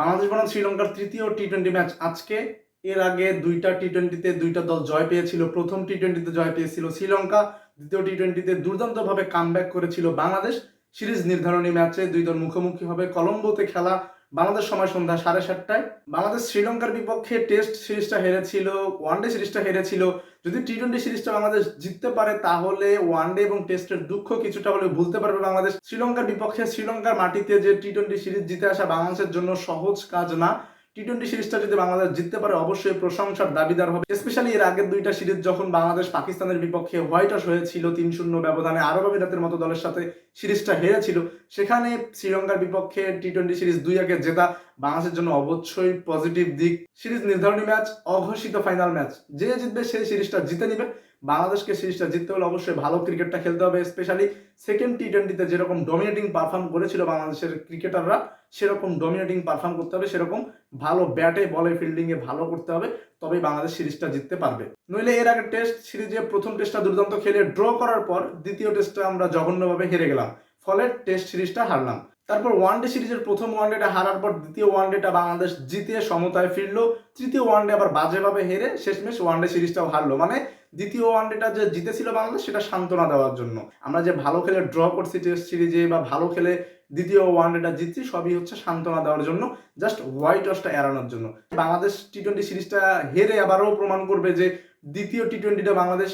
বাংলাদেশ বনাম শ্রীলঙ্কার তৃতীয় টি টোয়েন্টি ম্যাচ আজকে, এর আগে দুইটা টি টোয়েন্টিতে দুইটা দল জয় পেয়েছিল। প্রথম টি টোয়েন্টিতে জয় পেয়েছিল শ্রীলঙ্কা, দ্বিতীয় টি টোয়েন্টিতে দুর্দান্তভাবে কামব্যাক করেছিল বাংলাদেশ। সিরিজ নির্ধারণী ম্যাচে দুই দল মুখোমুখি হবে। কলম্বোতে খেলা বাংলাদেশ সময় সন্ধ্যা সাড়ে সাতটায়। বাংলাদেশ শ্রীলঙ্কার বিপক্ষে টেস্ট সিরিজটা হেরেছিল ওয়ানডে সিরিজটা হেরেছিল। যদি টি টোয়েন্টি সিরিজটা বাংলাদেশ জিততে পারে, তাহলে ওয়ানডে এবং টেস্টের দুঃখ কিছুটা হলে ভুলতে পারবে বাংলাদেশ। শ্রীলঙ্কার বিপক্ষে শ্রীলঙ্কার মাটিতে যে টি টোয়েন্টি সিরিজ জিতে আসা বাংলাদেশের জন্য সহজ কাজ না। টি টোয়েন্টি সিরিজটা যদি বাংলাদেশ জিততে পারে, অবশ্যই প্রশংসার দাবিদার হবে। স্পেশালি এর আগের দুইটা সিরিজ যখন বাংলাদেশ পাকিস্তানের বিপক্ষে হোয়াইট ওয়াশ হয়েছিল, তিন শূন্য ব্যবধানে আরব আমিরাতের মতো দলের সাথে সিরিজটা হেরেছিল, সেখানে শ্রীলঙ্কার বিপক্ষে টি টোয়েন্টি সিরিজ দুই আগে জেতা বাংলাদেশের জন্য অবশ্যই পজিটিভ দিক। সিরিজ নির্ধারণী ম্যাচ, অঘোষিত ফাইনাল ম্যাচ। যে জিতবে সেই সিরিজটা জিতে নিবে। বাংলাদেশকে সিরিজটা জিততে হলে অবশ্যই ভালো ক্রিকেটটা খেলতে হবে স্পেশালি সেকেন্ড টি টোয়েন্টিতে যেরকম ডমিনেটিং পারফর্ম করেছিল বাংলাদেশের ক্রিকেটাররা সেরকম ডমিনেটিং পারফর্ম করতে হবে, সেরকম ভালো ব্যাটে বলে ফিল্ডিংয়ে ভালো করতে হবে, তবেই বাংলাদেশ সিরিজটা জিততে পারবে। নইলে এর আগে টেস্ট সিরিজে প্রথম টেস্টটা দুর্দান্ত খেলে ড্র করার পর দ্বিতীয় টেস্টটা আমরা জঘন্যভাবে হেরে গেলাম, ফলে টেস্ট সিরিজটা হারলাম। তারপর ওয়ানডে সিরিজের প্রথম ওয়ানডেটা হারার পর দ্বিতীয় ওয়ানডেটা বাংলাদেশ জিতে সমতায় ফিরলো, তৃতীয় ওয়ানডে আবার বাজেভাবে হেরে শেষমেশ ওয়ানডে সিরিজটাও হারলো। মানে দ্বিতীয় ওয়ানডেটা যে জিতেছিল বাংলাদেশ, সেটা সান্ত্বনা দেওয়ার জন্য। আমরা যে ভালো খেলে ড্র করছি টেস্ট সিরিজে বা ভালো খেলে দ্বিতীয় ওয়ানডেটা জিতছি, সবই হচ্ছে সান্ত্বনা দেওয়ার জন্য জাস্ট হোয়াইট ওয়াশটা এড়ানোর জন্য। বাংলাদেশ টি টোয়েন্টি সিরিজটা হেরে আবারও প্রমাণ করবে যে দ্বিতীয় টি টোয়েন্টিটা বাংলাদেশ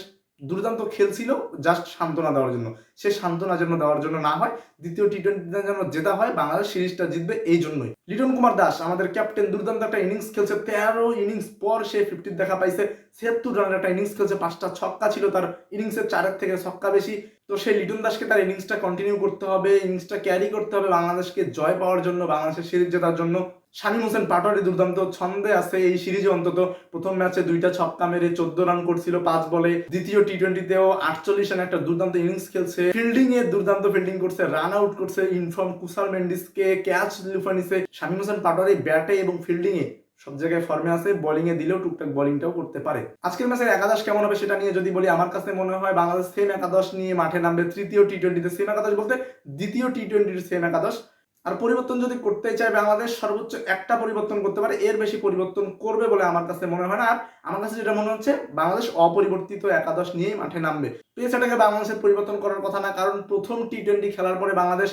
দুর্দান্ত খেলছিল জাস্ট সান্ত্বনা দেওয়ার জন্য। সে সান্ত্বনা যেন দেওয়ার জন্য না হয়, দ্বিতীয় টি টোয়েন্টিতে যেন জেতা হয়, বাংলাদেশ সিরিজটা জিতবে এই জন্যই। লিটন কুমার দাস, আমাদের ক্যাপ্টেন দুর্দান্ত একটা ইনিংস খেলছে। তেরো ইনিংস পর সে ফিফটির দেখা পাইছে। ছিয়াত্তর রানের একটা ইনিংস খেলছে। পাঁচটা ছক্কা ছিল তার ইনিংসের চারের থেকে ছক্কা বেশি। তো সেই লিটন দাসকে তার ইনিংসটা কন্টিনিউ করতে হবে ইনিংসটা ক্যারি করতে হবে, বাংলাদেশকে জয় পাওয়ার জন্য, বাংলাদেশের সিরিজ জেতার জন্য। শামীম হোসেন পাটোয়ারি দুর্দান্ত ছন্দে আছে এই সিরিজে অন্তত। প্রথম ম্যাচে দুইটা ছক্কা মেরে চোদ্দ রান করছিল পাঁচ বলে। দ্বিতীয় টি টোয়েন্টিতেও আটচল্লিশ রান একটা দুর্দান্ত ইনিংস খেলছে। ফিল্ডিং এ দুর্দান্ত ফিল্ডিং করছে রান আউট করছে ইনফর্ম কুসাল মেন্ডিসকে। ক্যাচ লুফানিছে শামীম হোসেন পাটোয়ারি ব্যাটে এবং ফিল্ডিং এ সব জায়গায় ফর্মে আছে বোলিং এ দিলেও টুকটাক বোলিংটাও করতে পারে। আজকের ম্যাচের একাদশ কেমন হবে সেটা নিয়ে যদি বলি, আমার কাছে মনে হয় বাংলাদেশ সেম একাদশ নিয়ে মাঠে নামবে। তৃতীয় টি টোয়েন্টিতে সেম একাদশ বলতে দ্বিতীয় টি টোয়েন্টির সেম একাদশ। আর পরিবর্তন যদি করতে চায় বাংলাদেশ, সর্বোচ্চ একটা পরিবর্তন করতে পারে, এর বেশি পরিবর্তন করবে বলে আমার কাছে মনে হয় না। আর আমার কাছে যেটা মনে হচ্ছে, বাংলাদেশ অপরিবর্তিত একাদশ নিয়েই মাঠে নামবে। পেসাটাকে বাংলাদেশের পরিবর্তন করার কথা না, কারণ প্রথম টি টোয়েন্টি খেলার পরে বাংলাদেশ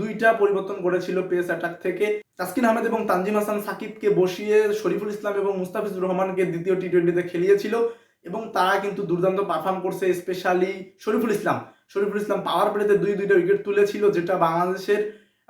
দুইটা পরিবর্তন করেছিল পেস অ্যাটাক থেকে। তাসকিন আহমেদ এবং তানজিম হাসান সাকিবকে বসিয়ে শরীফুল ইসলাম এবং মুস্তাফিজুর রহমানকে দ্বিতীয় টি টোয়েন্টিতে খেলিয়েছিল এবং তারা কিন্তু দুর্দান্ত পারফর্ম করছে স্পেশালি শরীফুল ইসলাম। শরীফুল ইসলাম পাওয়ার প্লেতে দুই দুইটা উইকেট তুলেছিল, যেটা বাংলাদেশের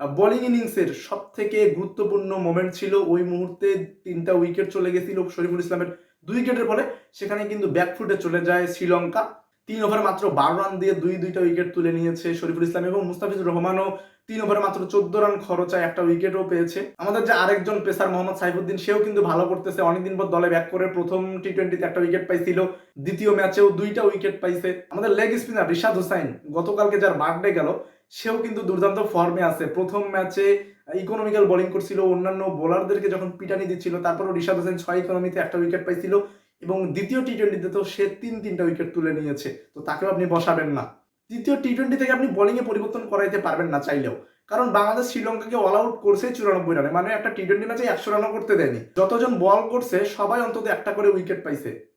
বোলিং ইনিংসের সব থেকে গুরুত্বপূর্ণ মোমেন্ট ছিল ওই মুহূর্তে তিনটা উইকেট চলে গেছিল শরীফুল ইসলামের দুই উইকেটের ফলে। সেখানে কিন্তু ব্যাকফুটে চলে যায় শ্রীলঙ্কা। তিন ওভার মাত্র বারো রান দিয়ে দুই দুইটা উইকেট তুলে নিয়েছে শরীফুল ইসলাম এবং মুস্তাফিজুর রহমানও তিন ওভারে মাত্র চোদ্দ রান খরচায় একটা উইকেটও পেয়েছে। আমাদের যে আরেকজন পেসার মোহাম্মদ সাইফুদ্দিন, সেও কিন্তু ভালো করতেছে। অনেকদিন পর দলে ব্যাক করে প্রথম টি টোয়েন্টিতে একটা উইকেট পাইছিল। দ্বিতীয় ম্যাচেও দুইটা উইকেট পাইছে। আমাদের লেগ স্পিনার রিশাদ হোসাইন, গতকালকে যার বার্থডে গেল, সেও কিন্তু দুর্দান্ত ফর্মে আছে। প্রথম ম্যাচে ইকোনমিক্যাল বোলিং করছিল, অন্যান্য বোলারদেরকে যখন পিটানি দিচ্ছিল, তারপরও রিশাদ হোসেন ছয় ইকোনমিতে একটা উইকেট পাইছিল। এবং দ্বিতীয় টি টোয়েন্টিতে তো সে তিন তিনটা উইকেট তুলে নিয়েছে। তো তাকেও আপনি বসাবেন না। দ্বিতীয় টি টোয়েন্টি থেকে আপনি বোলিংয়ে পরিবর্তন করাইতে পারবেন না চাইলেও। কারণ বাংলাদেশ শ্রীলঙ্কাকে অল আউট করছে চুরানব্বই রানে মানে একটা টি টোয়েন্টি ম্যাচে একশো রানও করতে দেয়নি। যতজন বল করছে, সবাই অন্তত একটা করে উইকেট পাইছে।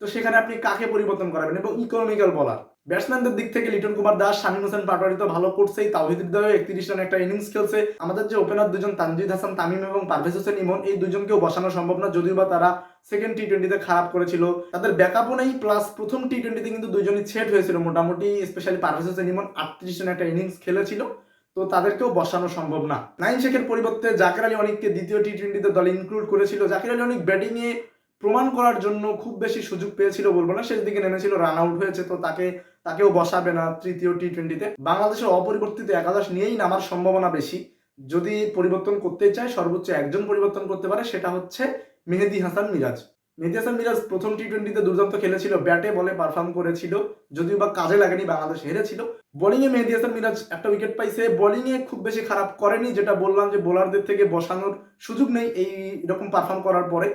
তো সেখানে আপনি কাকে পরিবর্তন করাবেন? এবং ইকোনমিক্যাল বলার ব্যাটসম্যানদের দিক থেকে লিটন কুমার দাস, শামীম হোসেন পাটোয়ারি তো ভালো করছেই, তাওহিদ একত্রিশ রান একটা ইনিংস খেলছে। আমাদের যে ওপেনার দুজন, তানজিদ হাসান, তামিম এবং পারভেজ হোসেন ইমন, এই দুজনকেও বসানো সম্ভব না, যদিও বা তারা সেকেন্ড টি টোয়েন্টিতে খারাপ করেছিল। তাদের ব্যাকআপও নেই প্লাস প্রথম টি টোয়েন্টিতে কিন্তু দুজনই ছেট হয়েছিল। মোটামুটি স্পেশালি পারভেজ হোসেন ইমন আটত্রিশ রান একটা ইনিংস খেলেছিল। তো তাদেরকেও বসানো সম্ভব না। নাইন শেখের পরিবর্তে জাকের আলী অনেককে দ্বিতীয় টি টোয়েন্টিতে দলে ইনক্লুড করেছিল। জাকের আলী অনেক ব্যাটিংয়ে প্রমাণ করার জন্য খুব বেশি সুযোগ পেয়েছিল বলব না। শেষ দিকে নেমেছিল রান আউট হয়েছে, তো তাকে, তাকেও বসাবে না তৃতীয় টি টোয়েন্টিতে বাংলাদেশের অপরিবর্তিত একাদশ নিয়েই নামার সম্ভাবনা বেশি। যদি পরিবর্তন করতে চায়, সর্বোচ্চ একজন পরিবর্তন করতে পারে, সেটা হচ্ছে মেহেদি হাসান মিরাজ। মেহেদি হাসান মিরাজ প্রথম টি টোয়েন্টিতে দুর্দান্ত খেলেছিল, ব্যাটে বলে পারফর্ম করেছিল, যদিও বা কাজে লাগেনি, বাংলাদেশ হেরেছিল। বোলিংয়ে মেহেদি হাসান মিরাজ একটা উইকেট পাইছে বোলিংয়ে খুব বেশি খারাপ করেনি, যেটা বললাম যে বোলারদের থেকে বসানোর সুযোগ নেই, এই রকম পারফর্ম করার পরে।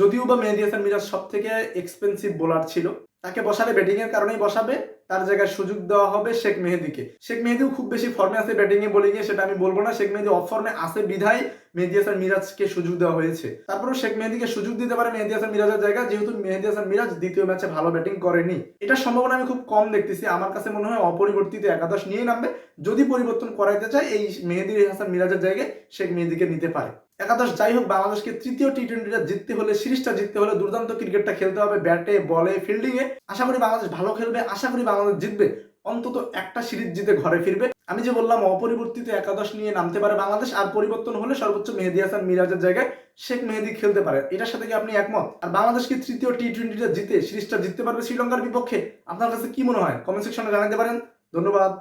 যদিও বা মেহেদি হাসান মিরাজ সব থেকে এক্সপেন্সিভ বোলার ছিল। তাকে বসালে ব্যাটিং এর কারণেই বসাবে, তার জায়গায় সুযোগ দেওয়া হবে শেখ মেহেদিকে। শেখ মেহেদিও খুব বেশি ফর্মে আছে ব্যাটিং এ বোলিং এ, সেটা আমি বলব না। শেখ মেহেদি অফ ফর্মে আছে বিধায় মেহেদি হাসান মিরাজকে সুযোগ দেওয়া হয়েছে। তারপরেও শেখ মেহেদিকে সুযোগ দিতে পারে মেহেদি হাসান মিরাজের জায়গা যেহেতু মেহেদি হাসান মিরাজ দ্বিতীয় ম্যাচে ভালো ব্যাটিং করেনি। এটা সম্ভাবনা আমি খুব কম দেখতেছি। আমার কাছে মনে হয় অপরিবর্তিত একাদশ নিয়ে নামবে। যদি পরিবর্তন করাইতে চায়, এই মেহেদি হাসান মিরাজের জায়গায় শেখ মেহেদিকে নিতে পারে। একাদশ, যাই হোক, বাংলাদেশকে তৃতীয় টি টোয়েন্টিটা জিততে হলে, সিরিজটা জিততে হলে দুর্দান্ত ক্রিকেটটা খেলতে হবে ব্যাটে, বলে ফিল্ডিং এ। আশা করি বাংলাদেশ ভালো খেলবে, আশা করি বাংলাদেশ জিতবে। অন্তত একটা সিরিজ জিতে ঘরে ফিরবে। আমি যে বললাম, অপরিবর্তিত একাদশ নিয়ে নামতে পারে বাংলাদেশ, আর পরিবর্তন হলে সর্বোচ্চ মেহেদি হাসান মিরাজের জায়গায় শেখ মেহেদি খেলতে পারে। এটার সাথে কি আপনি একমত? আর বাংলাদেশকে তৃতীয় টি টোয়েন্টিটা জিতে, সিরিজটা জিততে পারবে শ্রীলঙ্কার বিপক্ষে, আপনার কাছে কি মনে হয়? কমেন্ট সেকশনে জানাতে পারেন। ধন্যবাদ।